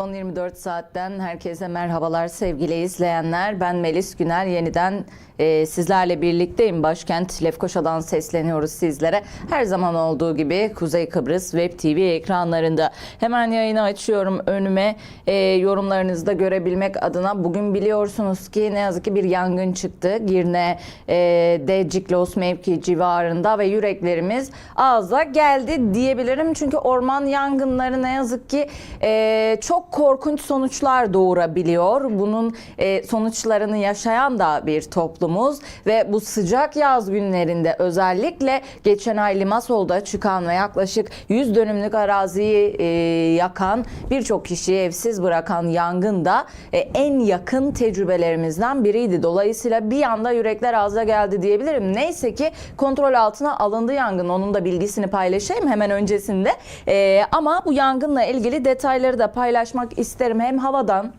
Son 24 saatten herkese merhabalar sevgili izleyenler. Ben Melis Güner yeniden e, sizlerle birlikteyim. Başkent Lefkoşa'dan sesleniyoruz sizlere. Her zaman olduğu gibi Kuzey Kıbrıs Web TV ekranlarında. Hemen yayını açıyorum önüme. E, yorumlarınızı da görebilmek adına. Bugün biliyorsunuz ki ne yazık ki bir yangın çıktı. Girne e, de Ciklos mevki civarında ve yüreklerimiz ağza geldi diyebilirim. Çünkü orman yangınları ne yazık ki e, çok korkunç sonuçlar doğurabiliyor. Bunun e, sonuçlarını yaşayan da bir toplumuz ve bu sıcak yaz günlerinde özellikle geçen ay Limasol'da çıkan ve yaklaşık 100 dönümlük araziyi e, yakan birçok kişiyi evsiz bırakan yangın da e, en yakın tecrübelerimizden biriydi. Dolayısıyla bir anda yürekler ağza geldi diyebilirim. Neyse ki kontrol altına alındı yangın. Onun da bilgisini paylaşayım hemen öncesinde. E, ama bu yangınla ilgili detayları da paylaşmak isterim. Hem havadan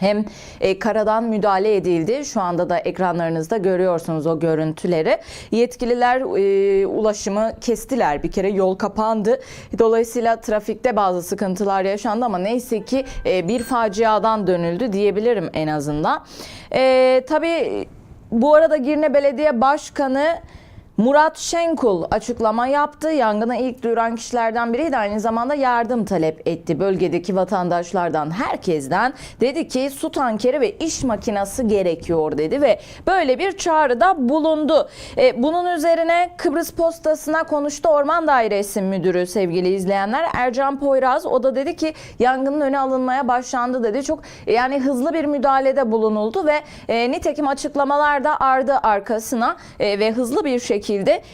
hem e, karadan müdahale edildi. Şu anda da ekranlarınızda görüyorsunuz o görüntüleri. Yetkililer e, ulaşımı kestiler. Bir kere yol kapandı. Dolayısıyla trafikte bazı sıkıntılar yaşandı ama neyse ki e, bir faciadan dönüldü diyebilirim en azından. E, tabii bu arada Girne Belediye Başkanı Murat Şenkul açıklama yaptı. Yangına ilk duyuran kişilerden biriydi. Aynı zamanda yardım talep etti bölgedeki vatandaşlardan, herkesten. Dedi ki su tankeri ve iş makinesi gerekiyor dedi ve böyle bir çağrıda bulundu. E, bunun üzerine Kıbrıs Postası'na konuştu Orman Dairesi Müdürü sevgili izleyenler. Ercan Poyraz o da dedi ki yangının önü alınmaya başlandı dedi. Çok e, yani hızlı bir müdahalede bulunuldu ve e, nitekim açıklamalar da ardı arkasına e, ve hızlı bir şekilde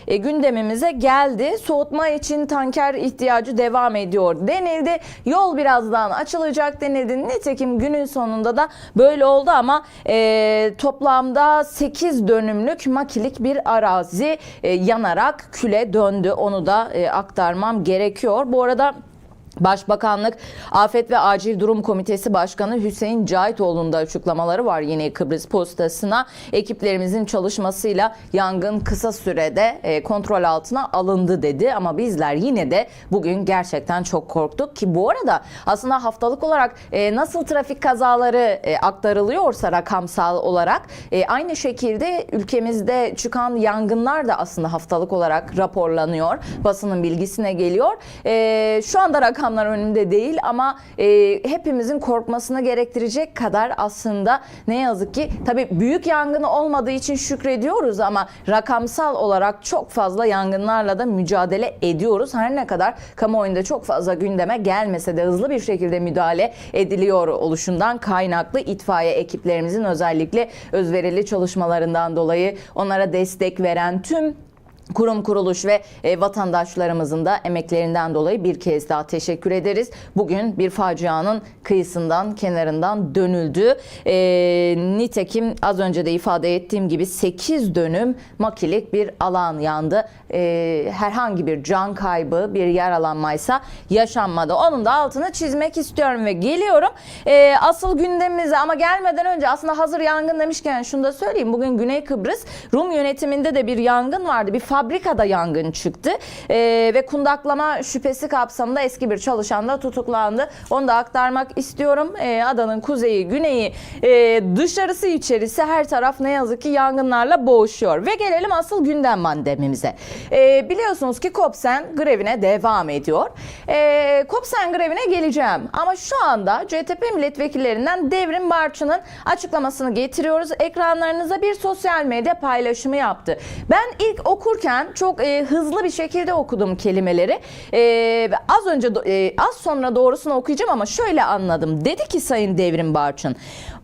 e, gündemimize geldi. Soğutma için tanker ihtiyacı devam ediyor denildi. Yol birazdan açılacak denildi. Nitekim günün sonunda da böyle oldu ama e, toplamda 8 dönümlük makilik bir arazi e, yanarak küle döndü. Onu da e, aktarmam gerekiyor. Bu arada Başbakanlık Afet ve Acil Durum Komitesi Başkanı Hüseyin Cahitoğlu'nun da açıklamaları var yine Kıbrıs Postası'na. Ekiplerimizin çalışmasıyla yangın kısa sürede e, kontrol altına alındı dedi ama bizler yine de bugün gerçekten çok korktuk ki bu arada aslında haftalık olarak e, nasıl trafik kazaları e, aktarılıyorsa rakamsal olarak aynı şekilde ülkemizde çıkan yangınlar da aslında haftalık olarak raporlanıyor. Basının bilgisine geliyor. Şu anda rakam rakamlar önümde değil ama e, hepimizin korkmasını gerektirecek kadar aslında ne yazık ki tabii büyük yangın olmadığı için şükrediyoruz ama rakamsal olarak çok fazla yangınlarla da mücadele ediyoruz. Her ne kadar kamuoyunda çok fazla gündeme gelmese de hızlı bir şekilde müdahale ediliyor oluşundan kaynaklı itfaiye ekiplerimizin özellikle özverili çalışmalarından dolayı onlara destek veren tüm Kurum kuruluş ve e, vatandaşlarımızın da emeklerinden dolayı bir kez daha teşekkür ederiz. Bugün bir facianın kıyısından, kenarından dönüldü. E, nitekim az önce de ifade ettiğim gibi 8 dönüm makilik bir alan yandı. E, herhangi bir can kaybı, bir yaralanmaysa yaşanmadı. Onun da altını çizmek istiyorum ve geliyorum. E, asıl gündemimize ama gelmeden önce aslında hazır yangın demişken şunu da söyleyeyim. Bugün Güney Kıbrıs Rum yönetiminde de bir yangın vardı. Bir fabrikada yangın çıktı Ee, ve kundaklama şüphesi kapsamında eski bir çalışan da tutuklandı. Onu da aktarmak istiyorum. Ee, adanın kuzeyi, güneyi, e, dışarısı, içerisi her taraf ne yazık ki yangınlarla boğuşuyor. Ve gelelim asıl gündem maddemize. Ee, biliyorsunuz ki Kopsen grevine devam ediyor. Ee, Kopsen grevine geleceğim ama şu anda CTP milletvekillerinden Devrim Barçı'nın açıklamasını getiriyoruz. Ekranlarınıza bir sosyal medya paylaşımı yaptı. Ben ilk okurken çok e, hızlı bir şekilde okudum kelimeleri. E, az önce e, az sonra doğrusunu okuyacağım ama şöyle anladım. Dedi ki Sayın Devrim Barçın,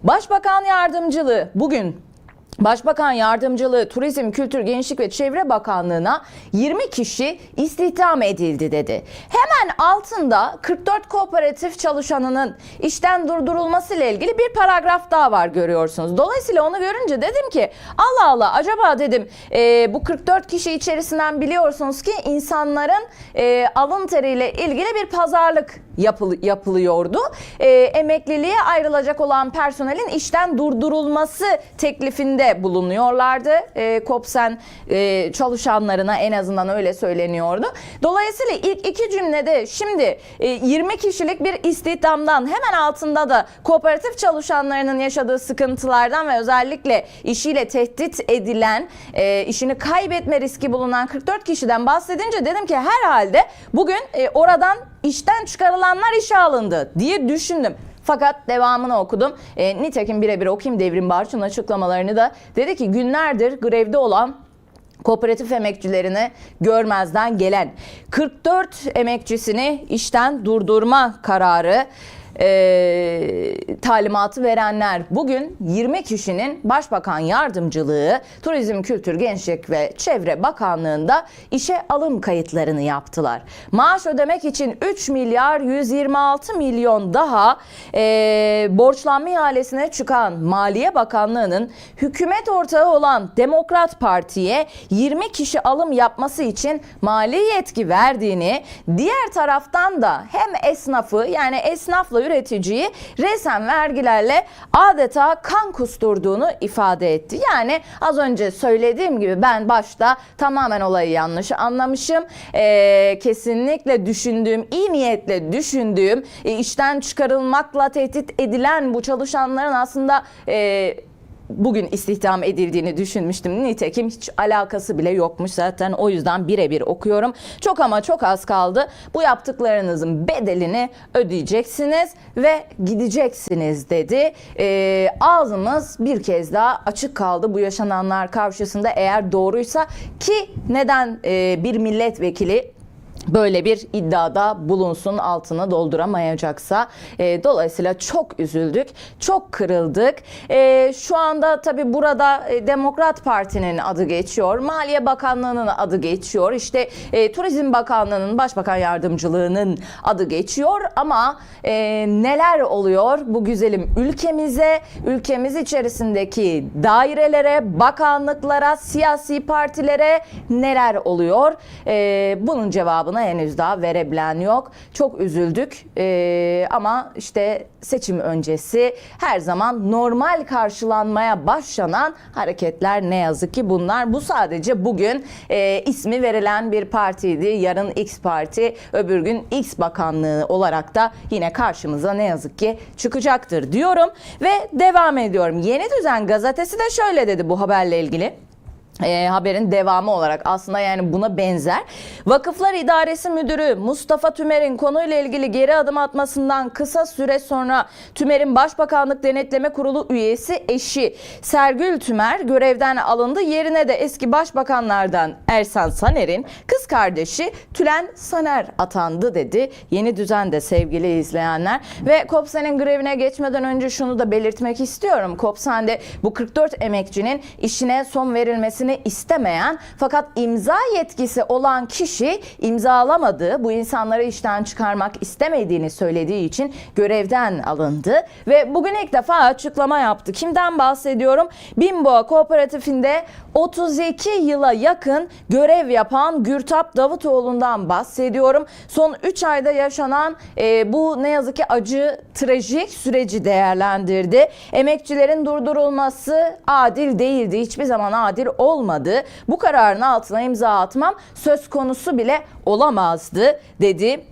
Başbakan Yardımcılığı bugün Başbakan Yardımcılığı, Turizm, Kültür, Gençlik ve Çevre Bakanlığı'na 20 kişi istihdam edildi dedi. Hemen altında 44 kooperatif çalışanının işten durdurulması ile ilgili bir paragraf daha var görüyorsunuz. Dolayısıyla onu görünce dedim ki Allah Allah acaba dedim e, bu 44 kişi içerisinden biliyorsunuz ki insanların e, alın teriyle ilgili bir pazarlık yapıl- yapılıyordu. E, emekliliğe ayrılacak olan personelin işten durdurulması teklifinde teklifinde bulunuyorlardı. E, Kopsen e, çalışanlarına en azından öyle söyleniyordu. Dolayısıyla ilk iki cümlede şimdi e, 20 kişilik bir istihdamdan hemen altında da kooperatif çalışanlarının yaşadığı sıkıntılardan ve özellikle işiyle tehdit edilen, e, işini kaybetme riski bulunan 44 kişiden bahsedince dedim ki herhalde bugün e, oradan işten çıkarılanlar işe alındı diye düşündüm. Fakat devamını okudum. E, nitekim birebir okuyayım Devrim Barçın açıklamalarını da. Dedi ki günlerdir grevde olan kooperatif emekçilerini görmezden gelen 44 emekçisini işten durdurma kararı e, talimatı verenler bugün 20 kişinin Başbakan Yardımcılığı, Turizm, Kültür, Gençlik ve Çevre Bakanlığı'nda işe alım kayıtlarını yaptılar. Maaş ödemek için 3 milyar 126 milyon daha e, borçlanma ihalesine çıkan Maliye Bakanlığı'nın hükümet ortağı olan Demokrat Parti'ye 20 kişi alım yapması için mali yetki verdiğini, diğer taraftan da hem esnafı yani esnafla üreticiyi resen vergilerle adeta kan kusturduğunu ifade etti. Yani az önce söylediğim gibi ben başta tamamen olayı yanlış anlamışım. Ee, kesinlikle düşündüğüm, iyi niyetle düşündüğüm, e, işten çıkarılmakla tehdit edilen bu çalışanların aslında... E, bugün istihdam edildiğini düşünmüştüm. Nitekim hiç alakası bile yokmuş zaten o yüzden birebir okuyorum. Çok ama çok az kaldı. Bu yaptıklarınızın bedelini ödeyeceksiniz ve gideceksiniz dedi. Ee, ağzımız bir kez daha açık kaldı bu yaşananlar karşısında eğer doğruysa ki neden e, bir milletvekili böyle bir iddiada bulunsun altını dolduramayacaksa. E, dolayısıyla çok üzüldük, çok kırıldık. E, şu anda tabii burada e, Demokrat Parti'nin adı geçiyor, Maliye Bakanlığı'nın adı geçiyor, işte e, Turizm Bakanlığı'nın Başbakan Yardımcılığı'nın adı geçiyor ama e, neler oluyor bu güzelim ülkemize, ülkemiz içerisindeki dairelere, bakanlıklara, siyasi partilere neler oluyor? E, bunun cevabını henüz daha verebilen yok. Çok üzüldük Ee, ama işte seçim öncesi her zaman normal karşılanmaya başlanan hareketler ne yazık ki bunlar. Bu sadece bugün e, ismi verilen bir partiydi. Yarın X Parti, öbür gün X Bakanlığı olarak da yine karşımıza ne yazık ki çıkacaktır diyorum ve devam ediyorum. Yeni Düzen gazetesi de şöyle dedi bu haberle ilgili e, haberin devamı olarak aslında yani buna benzer. Vakıflar İdaresi Müdürü Mustafa Tümer'in konuyla ilgili geri adım atmasından kısa süre sonra Tümer'in Başbakanlık Denetleme Kurulu üyesi eşi Sergül Tümer görevden alındı. Yerine de eski başbakanlardan Ersan Saner'in kız kardeşi Tülen Saner atandı dedi. Yeni düzende sevgili izleyenler ve Kopsen'in grevine geçmeden önce şunu da belirtmek istiyorum. Kopsen'de bu 44 emekçinin işine son verilmesini istemeyen fakat imza yetkisi olan kişi imzalamadığı, bu insanları işten çıkarmak istemediğini söylediği için görevden alındı ve bugün ilk defa açıklama yaptı. Kimden bahsediyorum? Bimboğa Kooperatifinde 32 yıla yakın görev yapan Gürtap Davutoğlu'ndan bahsediyorum. Son 3 ayda yaşanan e, bu ne yazık ki acı, trajik süreci değerlendirdi. Emekçilerin durdurulması adil değildi. Hiçbir zaman adil olmadı. Bu kararın altına imza atmam söz konusu bile olamazdı dedi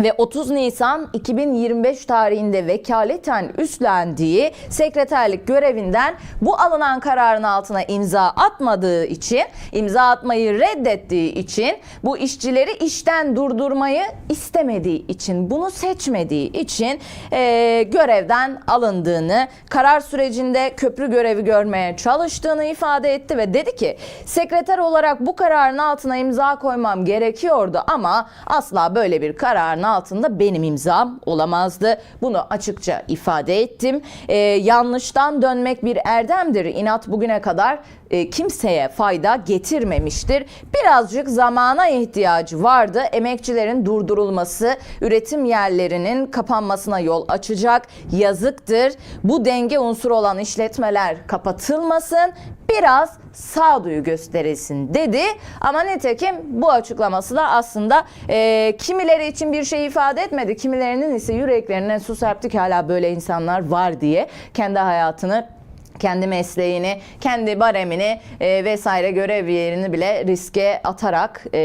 ve 30 Nisan 2025 tarihinde vekaleten üstlendiği sekreterlik görevinden bu alınan kararın altına imza atmadığı için, imza atmayı reddettiği için, bu işçileri işten durdurmayı istemediği için, bunu seçmediği için e, görevden alındığını, karar sürecinde köprü görevi görmeye çalıştığını ifade etti ve dedi ki sekreter olarak bu kararın altına imza koymam gerekiyordu ama asla böyle bir kararın altında benim imzam olamazdı. Bunu açıkça ifade ettim. Ee, yanlıştan dönmek bir erdemdir. İnat bugüne kadar e, kimseye fayda getirmemiştir. Birazcık zamana ihtiyacı vardı. Emekçilerin durdurulması, üretim yerlerinin kapanmasına yol açacak. Yazıktır. Bu denge unsuru olan işletmeler kapatılmasın. Biraz sağduyu gösterilsin dedi. Ama nitekim bu açıklaması da aslında e, kimileri için bir şey ifade etmedi. Kimilerinin ise yüreklerine su serptik hala böyle insanlar var diye kendi hayatını kendi mesleğini, kendi baremini e, vesaire görev yerini bile riske atarak e,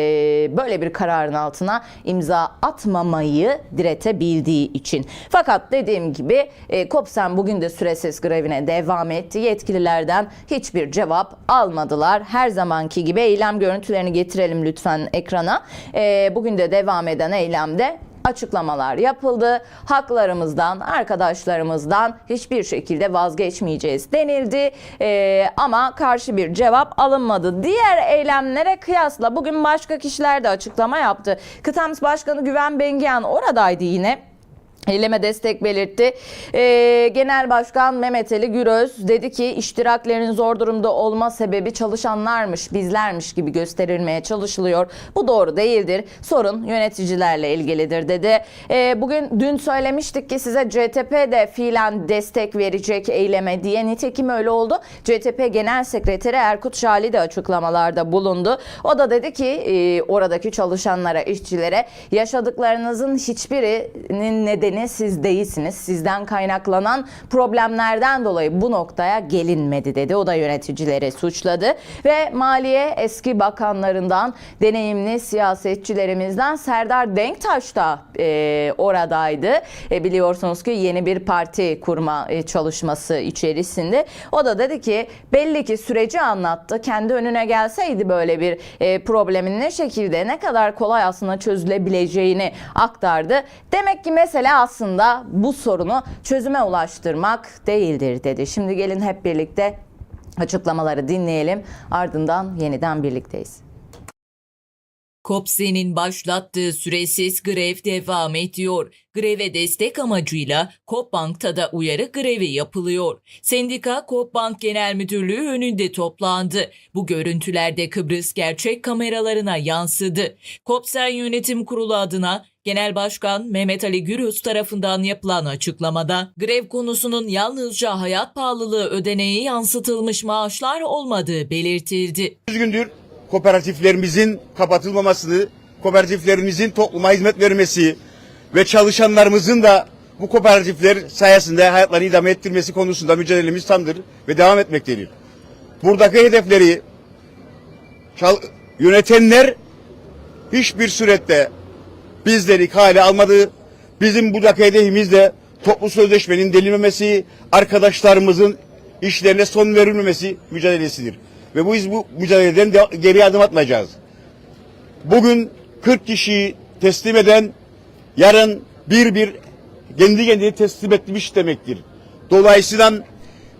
böyle bir kararın altına imza atmamayı diretebildiği için. Fakat dediğim gibi e, Kopsen bugün de süresiz grevine devam etti. Yetkililerden hiçbir cevap almadılar. Her zamanki gibi eylem görüntülerini getirelim lütfen ekrana. E, bugün de devam eden eylemde açıklamalar yapıldı. Haklarımızdan, arkadaşlarımızdan hiçbir şekilde vazgeçmeyeceğiz denildi. Ee, ama karşı bir cevap alınmadı. Diğer eylemlere kıyasla bugün başka kişiler de açıklama yaptı. Kıtams Başkanı Güven Bengiyan oradaydı yine. Eyleme destek belirtti. Ee, Genel Başkan Mehmet Ali Güröz dedi ki iştiraklerin zor durumda olma sebebi çalışanlarmış, bizlermiş gibi gösterilmeye çalışılıyor. Bu doğru değildir. Sorun yöneticilerle ilgilidir dedi. Ee, bugün dün söylemiştik ki size CTP de fiilen destek verecek eyleme diye. Nitekim öyle oldu. CTP Genel Sekreteri Erkut Şali de açıklamalarda bulundu. O da dedi ki e, oradaki çalışanlara, işçilere yaşadıklarınızın hiçbirinin nedeni siz değilsiniz. Sizden kaynaklanan problemlerden dolayı bu noktaya gelinmedi dedi. O da yöneticileri suçladı ve Maliye eski bakanlarından deneyimli siyasetçilerimizden Serdar Denktaş da e, oradaydı. E, biliyorsunuz ki yeni bir parti kurma e, çalışması içerisinde. O da dedi ki belli ki süreci anlattı. Kendi önüne gelseydi böyle bir e, problemin ne şekilde ne kadar kolay aslında çözülebileceğini aktardı. Demek ki mesele aslında bu sorunu çözüme ulaştırmak değildir dedi. Şimdi gelin hep birlikte açıklamaları dinleyelim. Ardından yeniden birlikteyiz. Kopse'nin başlattığı süresiz grev devam ediyor. Greve destek amacıyla Kopbank'ta da uyarı grevi yapılıyor. Sendika Kopbank Genel Müdürlüğü önünde toplandı. Bu görüntülerde Kıbrıs gerçek kameralarına yansıdı. Kopsen Yönetim Kurulu adına Genel Başkan Mehmet Ali Gürüz tarafından yapılan açıklamada grev konusunun yalnızca hayat pahalılığı ödeneği yansıtılmış maaşlar olmadığı belirtildi. 100 gündür kooperatiflerimizin kapatılmamasını, kooperatiflerimizin topluma hizmet vermesi ve çalışanlarımızın da bu kooperatifler sayesinde hayatlarını idame ettirmesi konusunda mücadelemiz tamdır ve devam etmektedir. Buradaki hedefleri yönetenler hiçbir surette bizleri kale almadı. Bizim buradaki hedefimiz de toplu sözleşmenin delinmemesi, arkadaşlarımızın işlerine son verilmemesi mücadelesidir. Ve bu biz bu mücadeleden de geri adım atmayacağız. Bugün 40 kişiyi teslim eden yarın bir bir kendi kendini teslim etmiş demektir. Dolayısıyla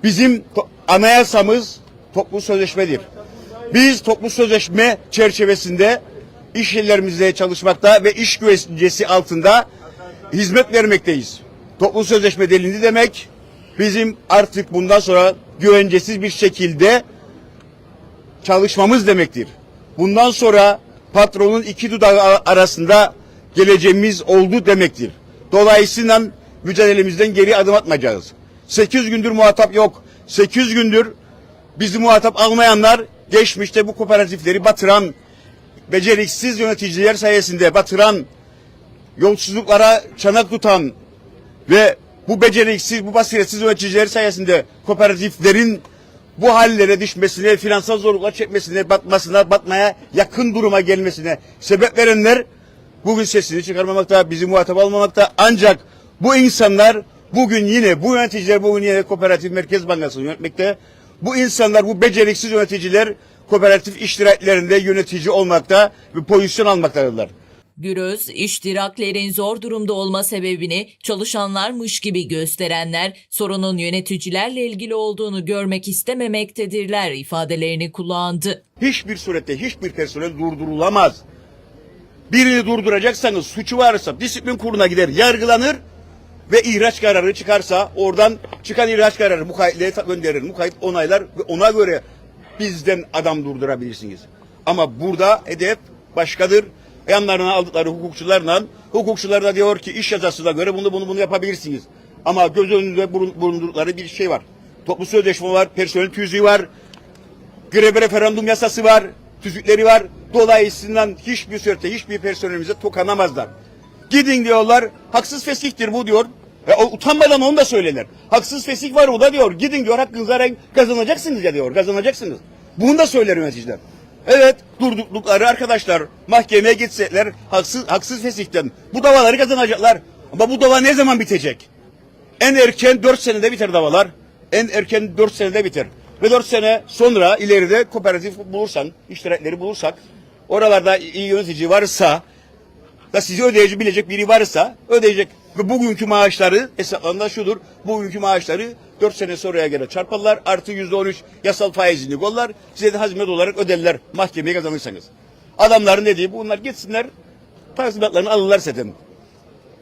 bizim anayasamız toplu sözleşmedir. Biz toplu sözleşme çerçevesinde iş yerlerimizde çalışmakta ve iş güvencesi altında hizmet vermekteyiz. Toplu sözleşme delindi demek bizim artık bundan sonra güvencesiz bir şekilde çalışmamız demektir. Bundan sonra patronun iki dudağı arasında geleceğimiz oldu demektir. Dolayısıyla mücadelemizden geri adım atmayacağız. 8 gündür muhatap yok. 8 gündür bizi muhatap almayanlar geçmişte bu kooperatifleri batıran, beceriksiz yöneticiler sayesinde batıran, yolsuzluklara çanak tutan ve bu beceriksiz, bu basiretsiz yöneticiler sayesinde kooperatiflerin bu hallere düşmesine, finansal zorluklar çekmesine, batmasına, batmaya yakın duruma gelmesine sebep verenler bugün sesini çıkarmamakta, bizi muhatap almamakta. Ancak bu insanlar bugün yine, bu yöneticiler bugün yine Kooperatif Merkez Bankası'nı yönetmekte. Bu insanlar, bu beceriksiz yöneticiler kooperatif iştiraklerinde yönetici olmakta ve pozisyon almaktadırlar. Güröz, iştiraklerin zor durumda olma sebebini çalışanlarmış gibi gösterenler sorunun yöneticilerle ilgili olduğunu görmek istememektedirler ifadelerini kullandı. hiçbir surette hiçbir personel durdurulamaz. Birini durduracaksanız suçu varsa disiplin kuruluna gider yargılanır ve ihraç kararı çıkarsa oradan çıkan ihraç kararı mukayyetliğe ta- gönderilir. Mukayyet onaylar ve ona göre bizden adam durdurabilirsiniz. Ama burada hedef başkadır. Yanlarına aldıkları hukukçularla hukukçular da diyor ki iş yasasına göre bunu bunu bunu yapabilirsiniz. Ama göz önünde bulun- bulundurdukları bir şey var. Toplu sözleşme var, personel tüzüğü var, greve referandum yasası var, tüzükleri var. Dolayısıyla hiçbir surette hiçbir personelimize tokanamazlar. Gidin diyorlar, haksız fesihtir bu diyor. Ve o utanmadan onu da söylerler. Haksız fesik var o da diyor. Gidin diyor hakkınızı arayın kazanacaksınız ya diyor. Kazanacaksınız. Bunu da söyler yöneticiler. Evet durdukları arkadaşlar mahkemeye gitseler haksız, haksız fesikten bu davaları kazanacaklar. Ama bu dava ne zaman bitecek? En erken 4 senede biter davalar. En erken 4 senede biter. Ve 4 sene sonra ileride kooperatif bulursan, iştirakleri bulursak, oralarda iyi yönetici varsa, da sizi ödeyici bilecek biri varsa ödeyecek. Ve bugünkü maaşları hesaplarında şudur. Bugünkü maaşları 4 sene sonraya göre çarparlar. Artı %13 yasal faizini kollar. Size de hazmet olarak öderler mahkemeye kazanırsanız. Adamların dediği bunlar gitsinler tazminatlarını alırlar zaten.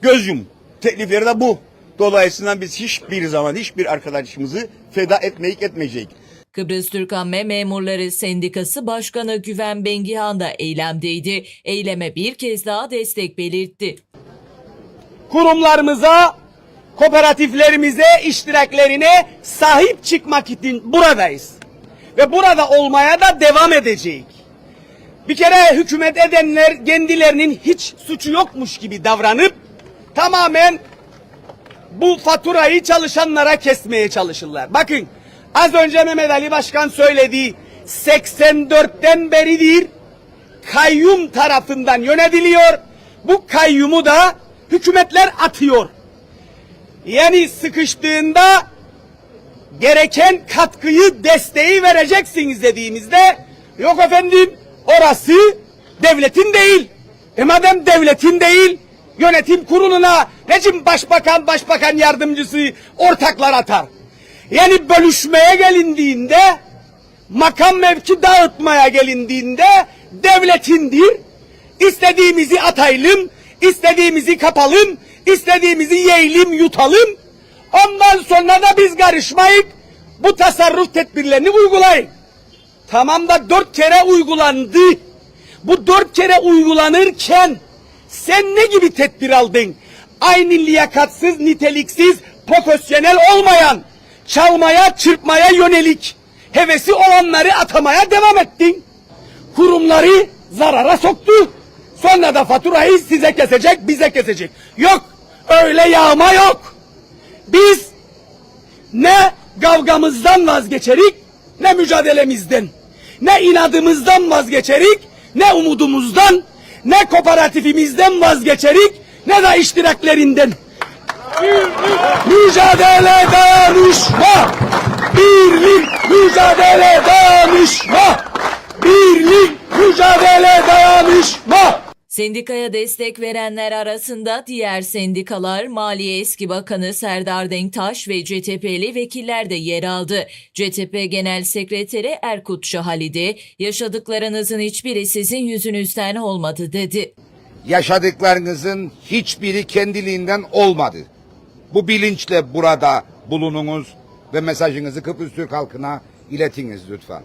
Göz yum. Teklifleri de bu. Dolayısıyla biz hiçbir zaman hiçbir arkadaşımızı feda etmeyik etmeyecek. Kıbrıs Türk Amme Memurları Sendikası Başkanı Güven Bengihan da eylemdeydi. Eyleme bir kez daha destek belirtti. Kurumlarımıza, kooperatiflerimize, iştiraklerine sahip çıkmak için buradayız. Ve burada olmaya da devam edecek. Bir kere hükümet edenler kendilerinin hiç suçu yokmuş gibi davranıp tamamen bu faturayı çalışanlara kesmeye çalışırlar. Bakın az önce Mehmet Ali Başkan söyledi 84'ten beridir kayyum tarafından yönetiliyor. Bu kayyumu da hükümetler atıyor. Yani sıkıştığında gereken katkıyı, desteği vereceksiniz dediğimizde yok efendim orası devletin değil. E madem devletin değil yönetim kuruluna necim başbakan, başbakan yardımcısı ortaklar atar. Yani bölüşmeye gelindiğinde makam mevki dağıtmaya gelindiğinde devletindir. İstediğimizi atayalım, istediğimizi kapalım, istediğimizi yiyelim, yutalım. Ondan sonra da biz karışmayıp bu tasarruf tedbirlerini uygulayın. Tamam da dört kere uygulandı. Bu dört kere uygulanırken sen ne gibi tedbir aldın? Aynı liyakatsız, niteliksiz, profesyonel olmayan, çalmaya, çırpmaya yönelik hevesi olanları atamaya devam ettin. Kurumları zarara soktu. Sonra da faturayı size kesecek, bize kesecek. Yok, öyle yağma yok. Biz ne kavgamızdan vazgeçerik, ne mücadelemizden. Ne inadımızdan vazgeçerik, ne umudumuzdan, ne kooperatifimizden vazgeçerik, ne de iştiraklerinden. Mücadele dayanışma! Birlik, mücadele dayanışma! Birlik, mücadele dayanışma! Sendikaya destek verenler arasında diğer sendikalar Maliye Eski Bakanı Serdar Denktaş ve CTP'li vekiller de yer aldı. CTP Genel Sekreteri Erkut Şahalidi, yaşadıklarınızın hiçbiri sizin yüzünüzden olmadı dedi. yaşadıklarınızın hiçbiri kendiliğinden olmadı. Bu bilinçle burada bulununuz ve mesajınızı Kıbrıs Türk halkına iletiniz lütfen.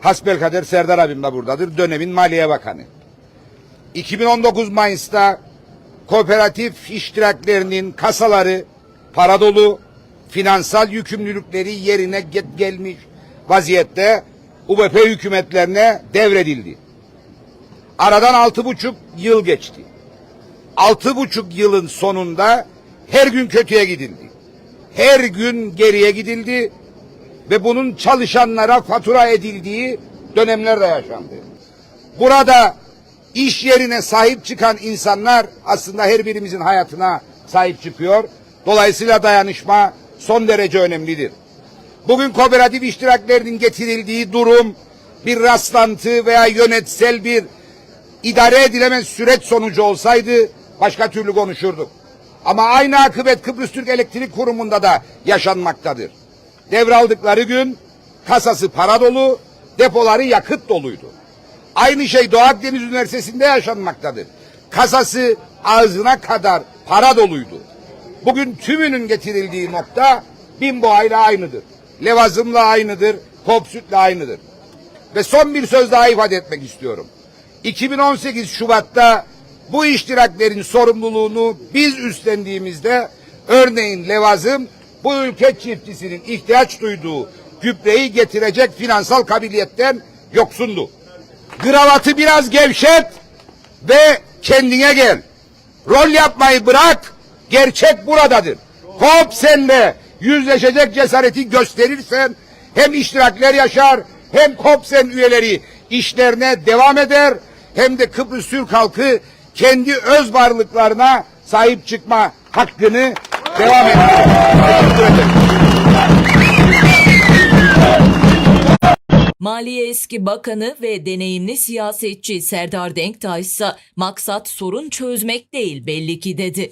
Hasbelkader Serdar abim de buradadır. Dönemin Maliye Bakanı. 2019 Mayıs'ta kooperatif iştiraklerinin kasaları para dolu, finansal yükümlülükleri yerine gelmiş vaziyette UBP hükümetlerine devredildi. Aradan altı buçuk yıl geçti. Altı buçuk yılın sonunda her gün kötüye gidildi. Her gün geriye gidildi ve bunun çalışanlara fatura edildiği dönemler de yaşandı. Burada iş yerine sahip çıkan insanlar aslında her birimizin hayatına sahip çıkıyor. Dolayısıyla dayanışma son derece önemlidir. Bugün kooperatif iştiraklerinin getirildiği durum bir rastlantı veya yönetsel bir idare edilemez süreç sonucu olsaydı başka türlü konuşurduk. Ama aynı akıbet Kıbrıs Türk Elektrik Kurumu'nda da yaşanmaktadır. Devraldıkları gün kasası para dolu, depoları yakıt doluydu. Aynı şey Doğu Akdeniz Üniversitesi'nde yaşanmaktadır. Kasası ağzına kadar para doluydu. Bugün tümünün getirildiği nokta Bimboğa ile aynıdır. Levazımla aynıdır, Kopsüt'le aynıdır. Ve son bir söz daha ifade etmek istiyorum. 2018 Şubat'ta bu iştiraklerin sorumluluğunu biz üstlendiğimizde örneğin Levazım bu ülke çiftçisinin ihtiyaç duyduğu gübreyi getirecek finansal kabiliyetten yoksundu. Kravatı biraz gevşet ve kendine gel. Rol yapmayı bırak, Gerçek buradadır. Hop senle yüzleşecek cesareti gösterirsen hem iştirakler yaşar hem KOPSEN üyeleri işlerine devam eder hem de Kıbrıs Türk halkı kendi öz varlıklarına sahip çıkma hakkını devam eder. Maliye eski bakanı ve deneyimli siyasetçi Serdar Denktaş ise maksat sorun çözmek değil belli ki dedi.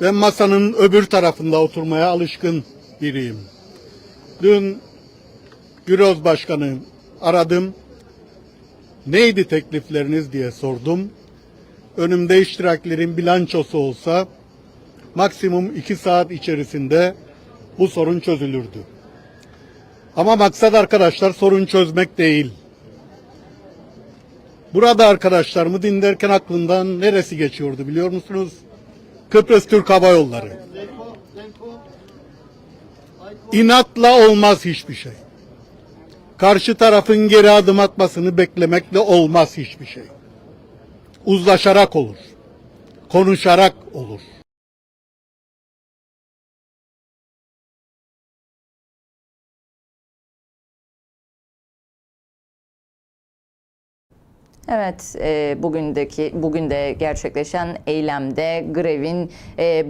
Ben masanın öbür tarafında oturmaya alışkın biriyim. Dün Güroz Başkanı aradım. Neydi teklifleriniz diye sordum. Önümde iştiraklerin bilançosu olsa maksimum iki saat içerisinde bu sorun çözülürdü. Ama maksat arkadaşlar sorun çözmek değil. Burada arkadaşlarımı dinlerken aklımdan neresi geçiyordu biliyor musunuz? Kıbrıs Türk Hava Yolları. İnatla olmaz hiçbir şey. Karşı tarafın geri adım atmasını beklemekle olmaz hiçbir şey. Uzlaşarak olur. Konuşarak olur. Evet, e, bugündeki bugün de gerçekleşen eylemde grevin e,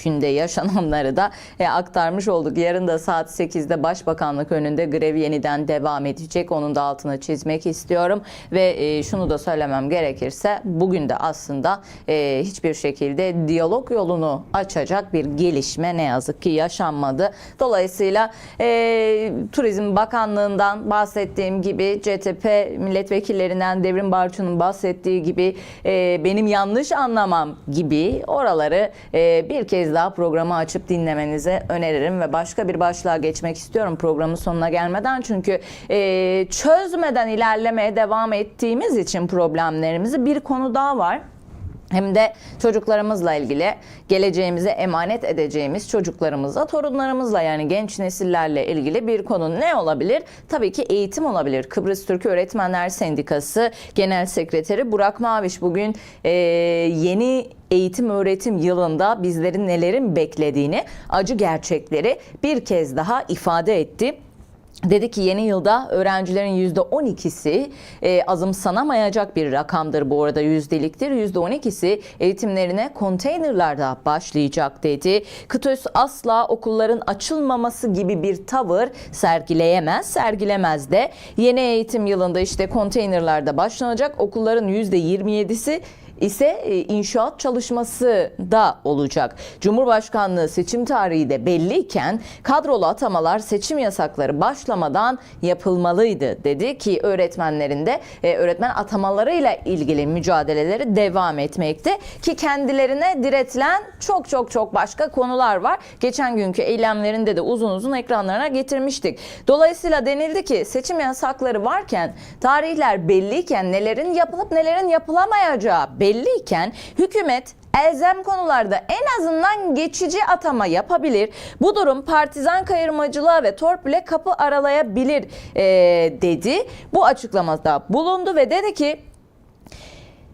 bugünkünde yaşananları da e, aktarmış olduk. Yarın da saat 8'de Başbakanlık önünde grev yeniden devam edecek. Onun da altını çizmek istiyorum ve e, şunu da söylemem gerekirse bugün de aslında e, hiçbir şekilde diyalog yolunu açacak bir gelişme ne yazık ki yaşanmadı. Dolayısıyla e, Turizm Bakanlığı'ndan bahsettiğim gibi CTP milletvekillerinden Devrim Barçı'nın bahsettiği gibi e, benim yanlış anlamam gibi oraları e, bir kez daha programı açıp dinlemenizi öneririm ve başka bir başlığa geçmek istiyorum programın sonuna gelmeden. Çünkü e, çözmeden ilerlemeye devam ettiğimiz için problemlerimizi bir konu daha var hem de çocuklarımızla ilgili geleceğimize emanet edeceğimiz çocuklarımızla, torunlarımızla yani genç nesillerle ilgili bir konu ne olabilir? Tabii ki eğitim olabilir. Kıbrıs Türk Öğretmenler Sendikası Genel Sekreteri Burak Maviş bugün e, yeni eğitim öğretim yılında bizlerin nelerin beklediğini, acı gerçekleri bir kez daha ifade etti. Dedi ki yeni yılda öğrencilerin %12'si e, azımsanamayacak bir rakamdır bu arada yüzdeliktir. %12'si eğitimlerine konteynerlarda başlayacak dedi. KıTÖS asla okulların açılmaması gibi bir tavır sergileyemez, sergilemez de. Yeni eğitim yılında işte konteynerlarda başlanacak okulların %27'si ise e, inşaat çalışması da olacak. Cumhurbaşkanlığı seçim tarihi de belliyken kadrolu atamalar seçim yasakları başlamadan yapılmalıydı dedi ki öğretmenlerin de e, öğretmen atamalarıyla ilgili mücadeleleri devam etmekte ki kendilerine diretilen çok çok çok başka konular var. Geçen günkü eylemlerinde de uzun uzun ekranlarına getirmiştik. Dolayısıyla denildi ki seçim yasakları varken tarihler belliyken nelerin yapılıp nelerin yapılamayacağı belliyken hükümet elzem konularda en azından geçici atama yapabilir. Bu durum partizan kayırmacılığa ve torpile kapı aralayabilir eee, dedi. Bu açıklamada bulundu ve dedi ki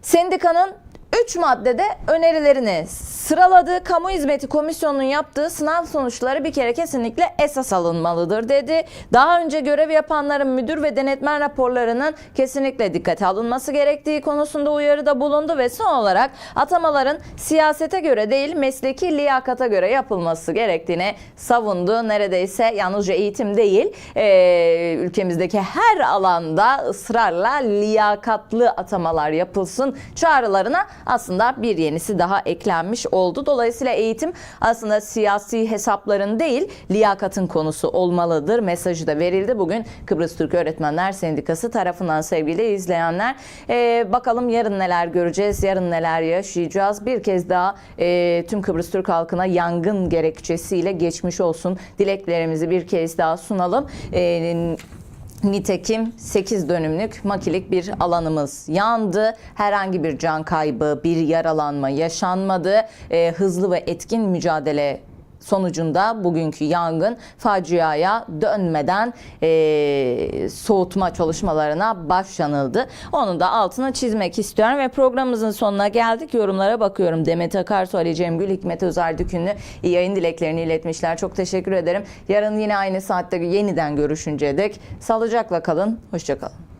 sendikanın 3 maddede önerilerini sıraladı. Kamu Hizmeti Komisyonu'nun yaptığı sınav sonuçları bir kere kesinlikle esas alınmalıdır dedi. Daha önce görev yapanların müdür ve denetmen raporlarının kesinlikle dikkate alınması gerektiği konusunda uyarıda bulundu ve son olarak atamaların siyasete göre değil mesleki liyakata göre yapılması gerektiğini savundu. Neredeyse yalnızca eğitim değil eee, ülkemizdeki her alanda ısrarla liyakatlı atamalar yapılsın çağrılarına aslında bir yenisi daha eklenmiş oldu. Dolayısıyla eğitim aslında siyasi hesapların değil liyakatın konusu olmalıdır. Mesajı da verildi bugün Kıbrıs Türk Öğretmenler Sendikası tarafından sevgili izleyenler. Ee, bakalım yarın neler göreceğiz, yarın neler yaşayacağız. Bir kez daha e, tüm Kıbrıs Türk halkına yangın gerekçesiyle geçmiş olsun dileklerimizi bir kez daha sunalım. Ee, Nitekim 8 dönümlük makilik bir alanımız yandı. Herhangi bir can kaybı, bir yaralanma yaşanmadı. Ee, hızlı ve etkin mücadele sonucunda bugünkü yangın faciaya dönmeden e, soğutma çalışmalarına başlanıldı. Onun da altını çizmek istiyorum ve programımızın sonuna geldik. Yorumlara bakıyorum. Demet Akarsu, Ali Cemgül, Hikmet Özer Dükünlü yayın dileklerini iletmişler. Çok teşekkür ederim. Yarın yine aynı saatte yeniden görüşünceye dek sağlıcakla kalın. Hoşçakalın.